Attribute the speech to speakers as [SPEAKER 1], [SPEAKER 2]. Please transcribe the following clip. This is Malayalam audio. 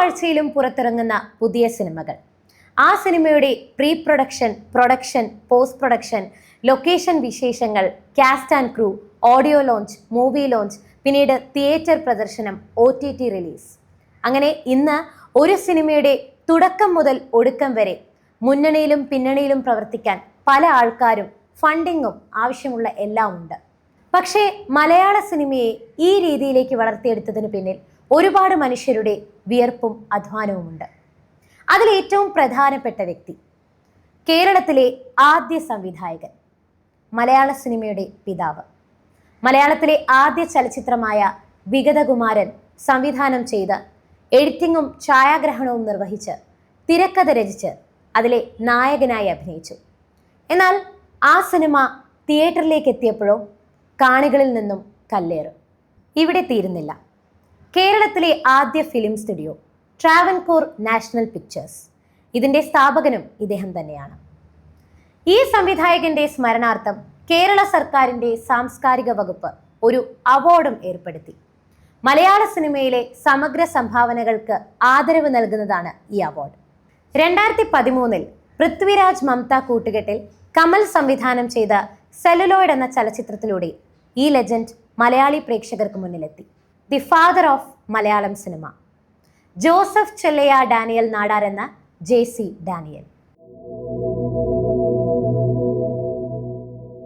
[SPEAKER 1] ആഴ്ചയിലും പുറത്തിറങ്ങുന്ന പുതിയ സിനിമകൾ. ആ സിനിമയുടെ pre production production post production location വിശേഷങ്ങൾ cast and crew audio launch movie launch പിന്നീട് തിയേറ്റർ പ്രദർശനം ഒ ടി ടി റിലീസ് അങ്ങനെ ഇന്ന് ഒരു സിനിമയുടെ തുടക്കം മുതൽ ഒടുക്കം വരെ മുന്നണിയിലും പിന്നണിയിലും പ്രവർത്തിക്കാൻ പല ആൾക്കാരും ഫണ്ടിങ്ങും ആവശ്യമുള്ള എല്ലാം ഉണ്ട് പക്ഷേ മലയാള സിനിമയെ ഈ രീതിയിലേക്ക് വളർത്തിയെടുത്തതിന് പിന്നിൽ ഒരുപാട് മനുഷ്യരുടെ വിയർപ്പും അധ്വാനവുമുണ്ട്. അതിലേറ്റവും പ്രധാനപ്പെട്ട വ്യക്തി കേരളത്തിലെ ആദ്യ സംവിധായകൻ മലയാള സിനിമയുടെ പിതാവ്. മലയാളത്തിലെ ആദ്യ ചലച്ചിത്രമായ വിഗതകുമാരൻ സംവിധാനം ചെയ്ത് എഡിറ്റിങ്ങും ഛായാഗ്രഹണവും നിർവഹിച്ച് തിരക്കഥ രചിച്ച് അതിലെ നായകനായി അഭിനയിച്ചു. എന്നാൽ ആ സിനിമ തിയേറ്ററിലേക്ക് എത്തിയപ്പോഴോ കാണികളിൽ നിന്നും കല്ലേറ്. ഇവിടെ തീരുന്നില്ല. കേരളത്തിലെ ആദ്യ film studio Travancore national pictures. ഇതിന്റെ സ്ഥാപകനും ഇദ്ദേഹം തന്നെയാണ്. ഈ സംവിധായകന്റെ സ്മരണാർത്ഥം കേരള സർക്കാരിന്റെ സാംസ്കാരിക വകുപ്പ് ഒരു അവാർഡും ഏർപ്പെടുത്തി. മലയാള സിനിമയിലെ സമഗ്ര സംഭാവനകൾക്ക് ആദരവ് നൽകുന്നതാണ് ഈ അവാർഡ്. രണ്ടായിരത്തി പതിമൂന്നിൽ പൃഥ്വിരാജ് മംത കൂട്ടുകെട്ടിൽ കമൽ സംവിധാനം ചെയ്ത സെലുലോയിഡ് എന്ന ചലച്ചിത്രത്തിലൂടെ ഈ ലെജൻഡ് മലയാളി പ്രേക്ഷകർക്ക് മുന്നിലെത്തി. The father of Malayalam cinema Joseph Chellaya Daniel Nadar എന്ന ജെ സി ഡാനിയൽ.